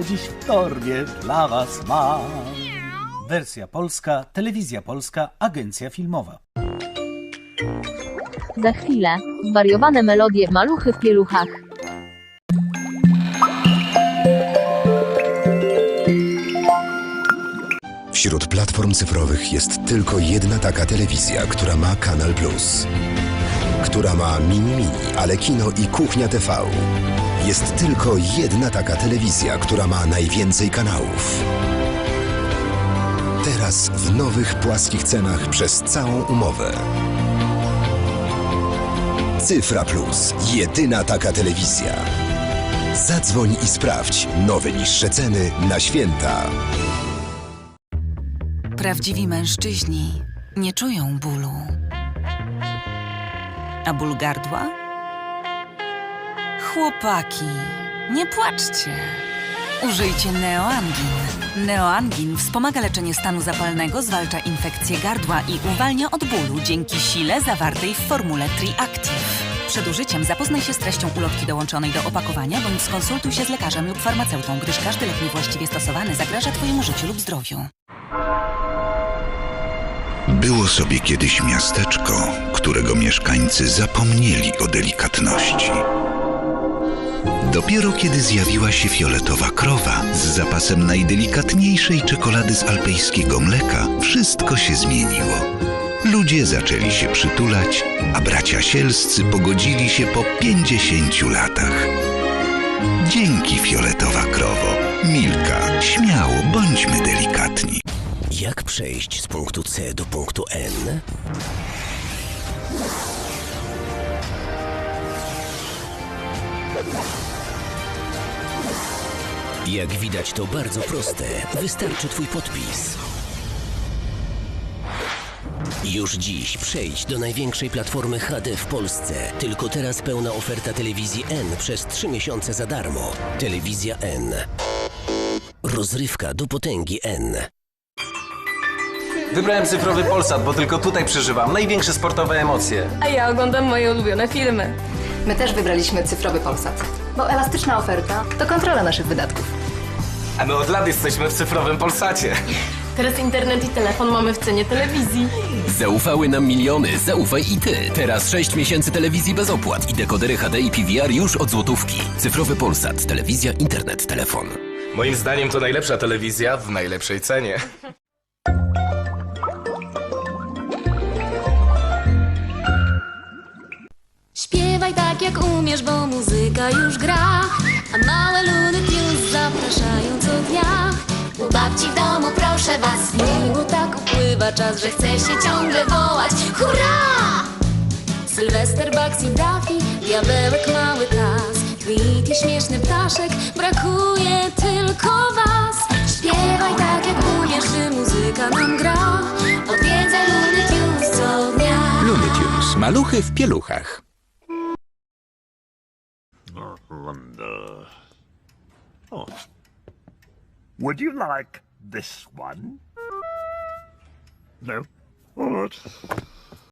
Dziś w torbie dla was mam. Wersja polska, telewizja polska, agencja filmowa. Za chwilę. Zwariowane melodie maluchy w pieluchach. Wśród platform cyfrowych jest tylko jedna taka telewizja, która ma Kanal Plus. Która ma Mini Mini, ale kino i Kuchnia TV. Jest tylko jedna taka telewizja, która ma najwięcej kanałów. Teraz w nowych płaskich cenach przez całą umowę. Cyfra Plus. Jedyna taka telewizja. Zadzwoń i sprawdź nowe niższe ceny na święta. Prawdziwi mężczyźni nie czują bólu. A ból gardła? Chłopaki, nie płaczcie. Użyjcie Neoangin. Neoangin wspomaga leczenie stanu zapalnego, zwalcza infekcję gardła i uwalnia od bólu dzięki sile zawartej w formule Triactive. Przed użyciem zapoznaj się z treścią ulotki dołączonej do opakowania bądź skonsultuj się z lekarzem lub farmaceutą, gdyż każdy lek niewłaściwie stosowany zagraża Twojemu życiu lub zdrowiu. Było sobie kiedyś miasteczko, którego mieszkańcy zapomnieli o delikatności. Dopiero kiedy zjawiła się fioletowa krowa z zapasem najdelikatniejszej czekolady z alpejskiego mleka, wszystko się zmieniło. Ludzie zaczęli się przytulać, a bracia sielscy pogodzili się po 50 latach. Dzięki fioletowa krowo. Milka, śmiało, bądźmy delikatni. Jak przejść z punktu C do punktu N? Jak widać, to bardzo proste. Wystarczy Twój podpis. Już dziś przejdź do największej platformy HD w Polsce. Tylko teraz pełna oferta telewizji N przez 3 miesiące za darmo. Telewizja N. Rozrywka do potęgi N. Wybrałem cyfrowy Polsat, bo tylko tutaj przeżywam największe sportowe emocje. A ja oglądam moje ulubione filmy. My też wybraliśmy cyfrowy Polsat, bo elastyczna oferta to kontrola naszych wydatków. A my od lat jesteśmy w cyfrowym Polsacie. Teraz internet i telefon mamy w cenie telewizji. Zaufały nam miliony, zaufaj i ty. Teraz 6 miesięcy telewizji bez opłat i dekodery HD i PVR już od złotówki. Cyfrowy Polsat, telewizja, internet, telefon. Moim zdaniem to najlepsza telewizja w najlepszej cenie. Śpiewaj tak jak umiesz, bo muzyka już gra. A małe już zapraszają co dnia. U babci w domu proszę was, miło tak upływa czas, że chce się ciągle wołać. Hurra! Sylwester, Bugs i Daffy, diabełek, mały tas. Tweety, śmieszny ptaszek, brakuje tylko was. Śpiewaj tak jak umiesz, że muzyka nam gra. Odwiedzaj Ludy Tunes co dnia. Looney Tunes. Maluchy w pieluchach. Oh. Would you like this one? No? All right.